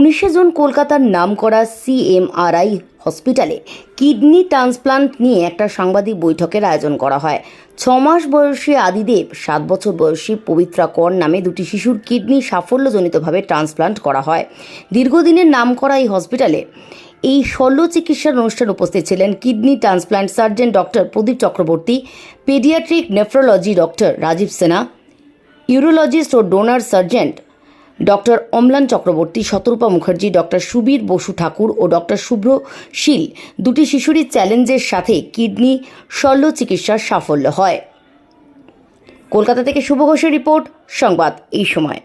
উনিশে জুন কলকাতার নামকরা সিএমআরআই হসপিটালে কিডনি ট্রান্সপ্লান্ট নিয়ে একটা সাংবাদিক বৈঠকের আয়োজন করা হয়। ছ মাস বয়সী আদিদেব, সাত বছর বয়সী পবিত্রা কর নামে দুটি শিশুর কিডনি সাফল্যজনিতভাবে ট্রান্সপ্লান্ট করা হয়। দীর্ঘদিনের নামকরা এই হসপিটালে এই শল্য চিকিৎসার অনুষ্ঠান উপস্থিত ছিলেন kidney transplant surgeon doctor Pradip Chakraborty, pediatric nephrology doctor Rajib Sena, urologist ও donor surgeon doctor Amlan Chakraborty, Shatarupa Mukherjee, doctor Subir Basu Thakur ও ডক্টর শুভ্র শীল, দুটি শিশুরই চ্যালেঞ্জের সাথে কিডনি শল্য চিকিৎসার সাফল্য হয়। কলকাতা থেকে শুভ ঘোষের রিপোর্ট, সংবাদ এই সময়।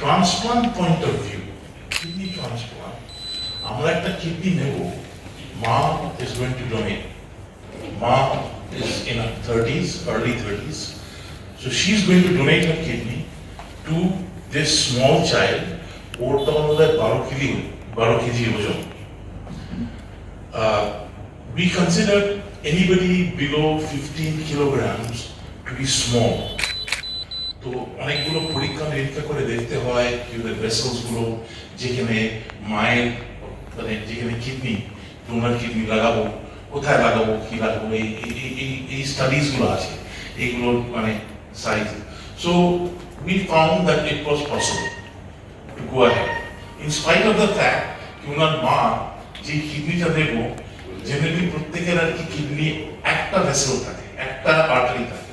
Transplant point of view kidney transplant আমরা একটা কিডনি নেব মা ইজ গোয়িং টু ডোনেট মা is in thirties early thirties so she is going to donate her kidney to this small child ওর তখন বোধ হয় বারো কেজি বারো কেজি ওজন uh, we consider anybody below 15 kilograms to be small. তো অনেকগুলো পরীক্ষা নিরীক্ষা করে দেখতে হয় কিউদের ভেসেলস গুলো যেখানে মায়ের মানে যেখানে কিডনি ডোনার কিডনি লাগাবো, কোথায় লাগাবো, কি লাগাবো, এই, এই- এই এই স্টাডিজগুলো আছে এইগুলো মানে size so we found that it was possible to go ahead. In spite of the fact কি ওনার মা যে কিডনিটা দেব জেনারেলি প্রত্যেকের আর কি কিডনি একটা ভেসেল থাকে, একটা আর্টারি থাকে,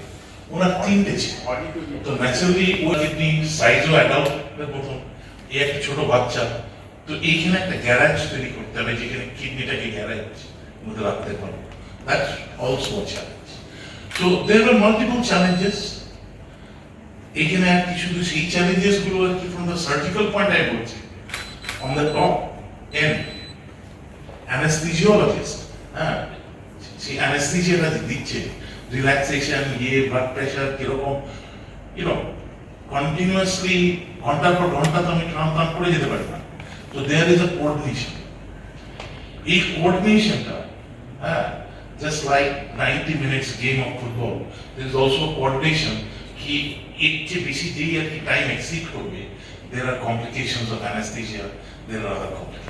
ওনার তিনটে ছিল তো ন্যাচারালি ও কিডনি সাইজও অ্যাডাল্ট প্রথম এই একটা ছোট বাচ্চা তো এইখানে একটা গ্যারাজ তৈরি করতে হবে যেখানে কিডনিটাকে গ্যারাজ মধ্যে রাখতে পারব। That's also a challenge so there R multiple challenges এখানে আর কি শুধু সেই চ্যালেঞ্জেসগুলো আর কি from the surgical point I বলছি। On the top end anesthesiologist হ্যাঁ সেই অ্যানেস্থিজিয়াটা দিচ্ছে। রিল্যাক্সেশন ইয়ে ব্লাড প্রেশার কীরকম ইউনো কন্টিনিউয়াসলি ঘণ্টার পর ঘণ্টা তো আমি ট্রান করে যেতে পারি না। তো there is a coordination. এই কোঅর্ডিনেশনটা হ্যাঁ just like 90 minutes game of football there is also coordination কি এর চেয়ে বেশি যেই আর কি টাইম এক্সিড করবে there are complications of anesthesia there are other complications